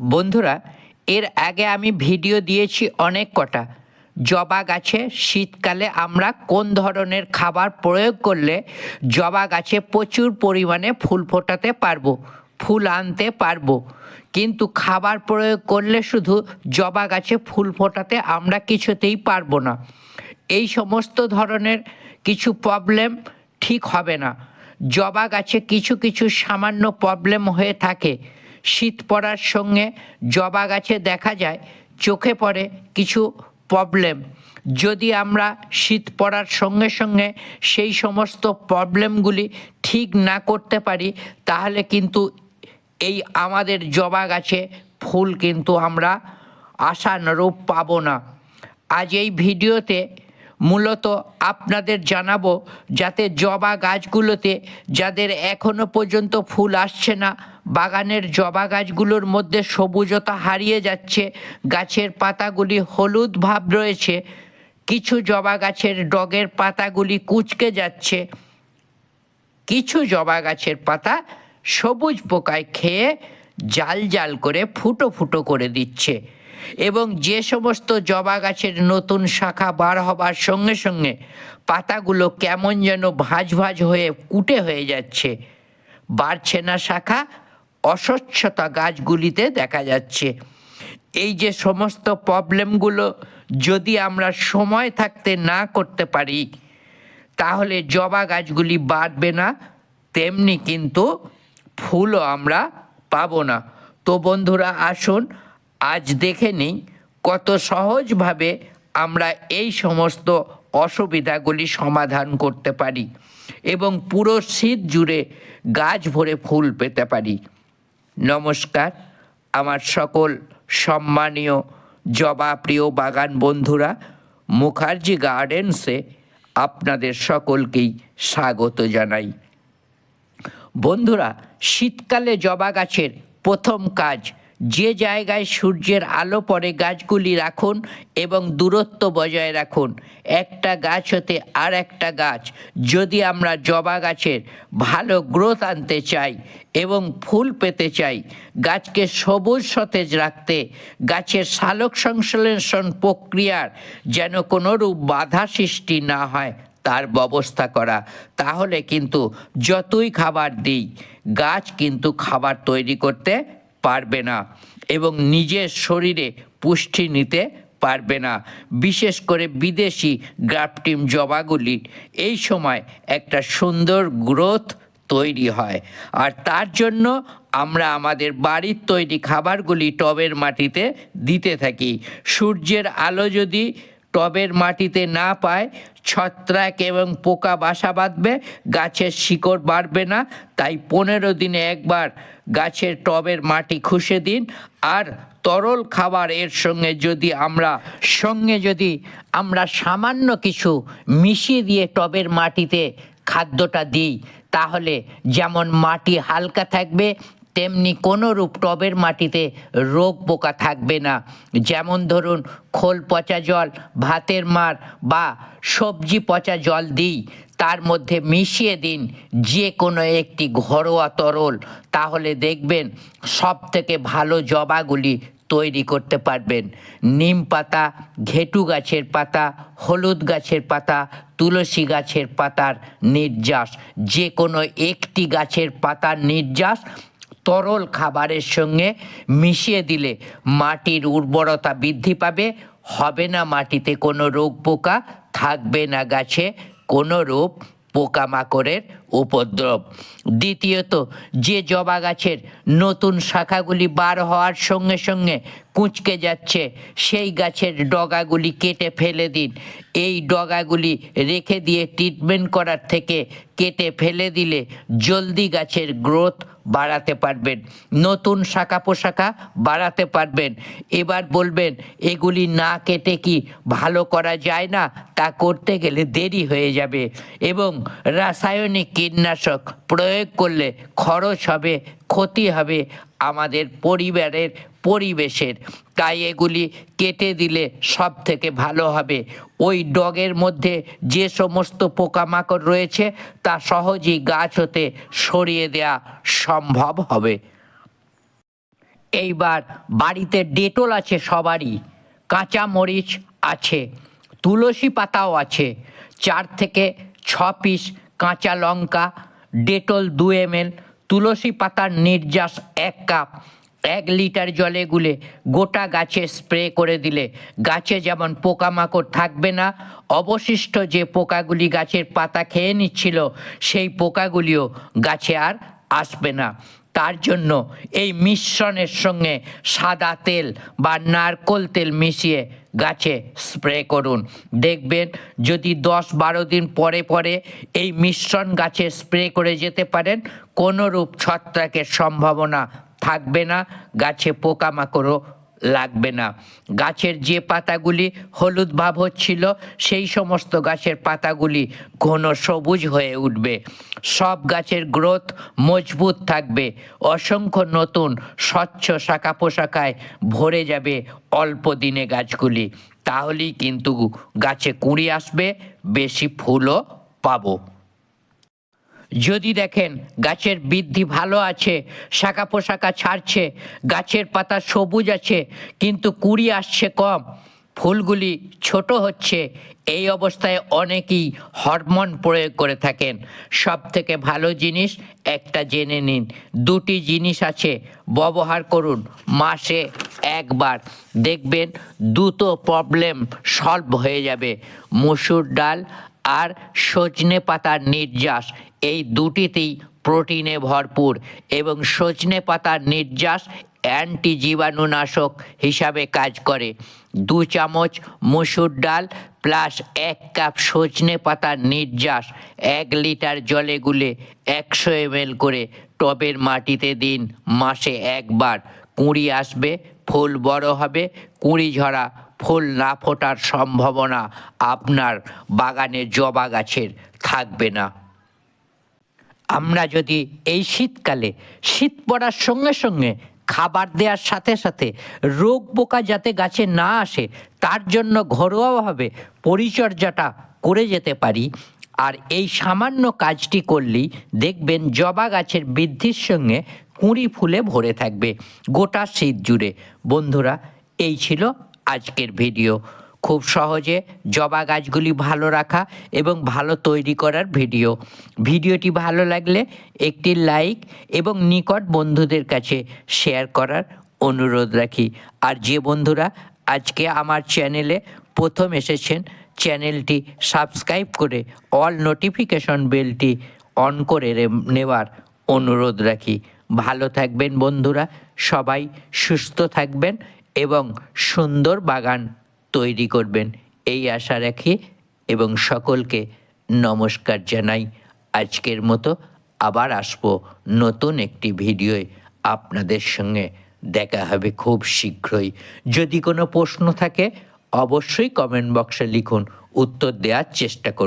বন্ধুরা, এর আগে আমি ভিডিও দিয়েছি অনেক কটা। জবা গাছে শীতকালে আমরা কোন ধরনের খাবার প্রয়োগ করলে জবা গাছে প্রচুর পরিমাণে ফুল ফোটাতে পারব, ফুল আনতে পারব? কিন্তু খাবার প্রয়োগ করলে শুধু জবা গাছে ফুল ফোটাতে আমরা কিছুতেই পারব না। এই সমস্ত ধরনের কিছু প্রবলেম ঠিক হবে না। জবা গাছে কিছু কিছু সামান্য প্রবলেম হয়ে থাকে। শীত পড়ার সঙ্গে জবা গাছে দেখা যায়, চোখে পড়ে কিছু প্রবলেম যদি আমরা শীত পড়ার সঙ্গে সঙ্গে সেই সমস্ত প্রবলেমগুলি ঠিক না করতে পারি, তাহলে কিন্তু এই আমাদের জবা গাছে ফুল কিন্তু আমরা আশানুরূপ পাবো না। আজ এই ভিডিওতে মূলত আপনাদের জানাব যাতে জবা গাছগুলোতে যাদের এখনও পর্যন্ত ফুল আসছে না, বাগানের জবা গাছগুলোর মধ্যে সবুজতা হারিয়ে যাচ্ছে, গাছের পাতাগুলি হলুদ ভাব রয়েছে, কিছু জবা গাছের ডগের পাতাগুলি কুচকে যাচ্ছে, কিছু জবা গাছের পাতা সবুজ পোকায় খেয়ে জাল জাল করে ফুটো ফুটো করে দিচ্ছে। এবং যে সমস্ত জবা গাছের নতুন শাখা বার হবার সঙ্গে সঙ্গে পাতাগুলো কেমন যেন ভাঁজ ভাঁজ হয়ে কুটে হয়ে যাচ্ছে। বাড়ছে না শাখা, অস্বচ্ছতা গাছগুলিতে দেখা যাচ্ছে। এই যে সমস্ত প্রবলেমগুলো যদি আমরা সময় থাকতে না করতে পারি, তাহলে জবা গাছগুলি বাড়বে না, তেমনি কিন্তু ফুলও আমরা পাবো না। তো বন্ধুরা, আসুন আজ দেখে নিই কত সহজভাবে আমরা এই সমস্ত অসুবিধাগুলি সমাধান করতে পারি এবং পুরো শীত জুড়ে গাছ ভরে ফুল পেতে পারি। নমস্কার, আমার সকল সম্মানীয় জবা প্রিয় বাগান বন্ধুরা, মুখার্জি গার্ডেন্সে আপনাদের সকলকেই স্বাগত জানাই। বন্ধুরা, শীতকালে জবা গাছের প্রথম কাজ যে জায়গায় সূর্যের আলো পড়ে গাছগুলি রাখুন এবং দূরত্ব বজায় রাখুন। একটা গাছ হতে আর একটা গাছ। যদি আমরা জবা গাছের ভালো গ্রোথ আনতে চাই এবং ফুল পেতে চাই, গাছকে সবুজ সতেজ রাখতে গাছের সালোক সংশ্লেষণ প্রক্রিয়ার যেন কোনোরূপ বাধা সৃষ্টি না হয়, তার ব্যবস্থা করা। তাহলে কিন্তু যতই খাবার দিই, গাছ কিন্তু খাবার তৈরি করতে পারবে না এবং নিজের শরীরে পুষ্টি নিতে পারবে না। বিশেষ করে বিদেশি গ্রাফটিম জবাগুলি এই সময় একটা সুন্দর গ্রোথ তৈরি হয়। আর তার জন্য আমরা আমাদের বাড়ির তৈরি খাবারগুলি টবের মাটিতে দিতে থাকি। সূর্যের আলো যদি টবের মাটিতে না পায়, ছত্রাক এবং পোকা বাসা বাঁধবে, গাছের শিকড় বাড়বে না। তাই পনেরো দিনে একবার গাছের টবের মাটি খুশে দিন। আর তরল খাবার এর সঙ্গে যদি আমরা, সঙ্গে যদি আমরা সামান্য কিছু মিশিয়ে দিয়ে টবের মাটিতে খাদ্যটা দিই, তাহলে যেমন মাটি হালকা থাকবে তেমনি কোনো রূপ টবের মাটিতে রোগ পোকা থাকবে না। যেমন ধরুন, খোল পচা জল, ভাতের মার বা সবজি পচা জল দিই। তার মধ্যে মিশিয়ে দিন যে কোনো একটি ঘরোয়া তরল। তাহলে দেখবেন সব থেকে ভালো জবাগুলি তৈরি করতে পারবেন। নিম পাতা, ঘেটু গাছের পাতা, হলুদ গাছের পাতা, তুলসী গাছের পাতার নির্যাস। যে কোনো একটি গাছের পাতার নির্যাস তরল খাবারের সঙ্গে মিশিয়ে দিলে মাটির উর্বরতা বৃদ্ধি পাবে। হবে না মাটিতে কোনো রোগ পোকা, থাকবে না গাছে কোনো রূপ পোকামাকড়ের উপদ্রব। দ্বিতীয়ত, যে জবা গাছের নতুন শাখাগুলি বার হওয়ার সঙ্গে সঙ্গে কুঁচকে যাচ্ছে, সেই গাছের ডগাগুলি কেটে ফেলে দিন। এই ডগাগুলি রেখে দিয়ে ট্রিটমেন্ট করার থেকে কেটে ফেলে দিলে জলদি গাছের গ্রোথ বাড়াতে পারবেন। নতুন শাখা পোশাখা বাড়াতে পারবেন। এবার বলবেন, এগুলি না কেটে কি ভালো করা যায় না? তা করতে গেলে দেরি হয়ে যাবে। এবং রাসায়নিক কীটনাশক প্রয়োগ করলে খরচ হবে, ক্ষতি হবে আমাদের পরিবারের পরিবেশের তাই এগুলি কেটে দিলে সব থেকে ভালো হবে। ওই ডগের মধ্যে যে সমস্ত পোকামাকড় রয়েছে, তা সহজেই গাছ হতে সরিয়ে দেওয়া সম্ভব হবে। এইবার বাড়িতে ডেটল আছে সবারই কাঁচা মরিচ আছে, তুলসী পাতাও আছে, চার থেকে ছ পিস কাঁচা লঙ্কা, ডেটল দু এম তুলসী পাতার নির্যাস এক কাপ এক লিটার জলে গুলে গোটা গাছে স্প্রে করে দিলে গাছে যেমন পোকামাকড় থাকবে না, অবশিষ্ট যে পোকাগুলি গাছের পাতা খেয়ে নিচ্ছিল, সেই পোকাগুলিও গাছে আর আসবে না। তার জন্য এই মিশ্রণের সঙ্গে সাদা তেল বা নারকোল তেল মিশিয়ে গাছে স্প্রে করুন। দেখবেন যদি দশ বারো দিন পরে পরে এই মিশ্রণ গাছে স্প্রে করে যেতে পারেন, কোনোরূপ ছত্রাকের সম্ভাবনা থাকবে না, গাছে পোকামাকড়ও লাগবে না। গাছের যে পাতাগুলি হলুদ ভাব হচ্ছিল, সেই সমস্ত গাছের পাতাগুলি ঘন সবুজ হয়ে উঠবে। সব গাছের গ্রোথ মজবুত থাকবে। অসংখ্য নতুন স্বচ্ছ শাখা পোশাকায় ভরে যাবে অল্প দিনে গাছগুলি। তাহলেই কিন্তু গাছে কুঁড়ি আসবে, বেশি ফুলও পাবো। যদি দেখেন গাছের বৃদ্ধি ভালো আছে, শাখা পোশাকা ছাড়ছে, গাছের পাতা সবুজ আছে, কিন্তু কুড়ি আসছে কম, ফুলগুলি ছোট হচ্ছে, এই অবস্থায় অনেকেই হরমোন প্রয়োগ করে থাকেন। সব থেকে ভালো জিনিস একটা জেনে নিন, দুটি জিনিস আছে, ব্যবহার করুন, মাসে একবার। দেখবেন দুটো প্রবলেম সলভ হয়ে যাবে, মুসুর ডাল আর সজনে পাতার নির্যাস। এই দুটিতেই প্রোটিনে ভরপুর এবং সজনে পাতার নির্যাস অ্যান্টি জীবাণুনাশক হিসাবে কাজ করে। দু চামচ মুসুর ডাল প্লাস এক কাপ সজনে পাতার নির্যাস এক লিটার জলে গুলে একশো এমএল করে টবের মাটিতে দিন, মাসে একবার। কুঁড়ি আসবে, ফুল বড় হবে, কুঁড়ি ঝরা ফুল না ফোটার সম্ভাবনা আপনার বাগানে জবা গাছের থাকবে না। আমরা যদি এই শীতকালে শীত পড়ার সঙ্গে সঙ্গে খাবার দেওয়ার সাথে সাথে রোগ পোকা যাতে গাছে না আসে, তার জন্য ঘরোয়াভাবে পরিচর্যাটা করে যেতে পারি। আর এই সামান্য কাজটি করলেই দেখবেন জবা গাছের বৃদ্ধির সঙ্গে কুঁড়ি ফুলে ভরে থাকবে গোটা শীত জুড়ে। বন্ধুরা, এই ছিল আজকের ভিডিও। খুব সহজে জবা গাছগুলি ভালো রাখা এবং ভালো তৈরি করার ভিডিও। ভিডিওটি ভালো লাগলে একটি লাইক এবং নিকট বন্ধুদের কাছে শেয়ার করার অনুরোধ রাখি। আর যে বন্ধুরা আজকে আমার চ্যানেলে প্রথম এসেছেন, চ্যানেলটি সাবস্ক্রাইব করে অল নোটিফিকেশন বেলটি অন করে নেওয়ার অনুরোধ রাখি। ভালো থাকবেন বন্ধুরা, সবাই সুস্থ থাকবেন এবং সুন্দর বাগান তৈরি করবেন। এই আশা রাখি এবং সকলকে নমস্কার জানাই। আজকের মতো আবার আসব নতুন একটি ভিডিওয় আপনাদের সঙ্গে। দেখা হবে খুব শীঘ্রই। যদি কোনো প্রশ্ন থাকে, অবশ্যই কমেন্ট বক্সে লিখুন। উত্তর দেওয়ার চেষ্টা করব।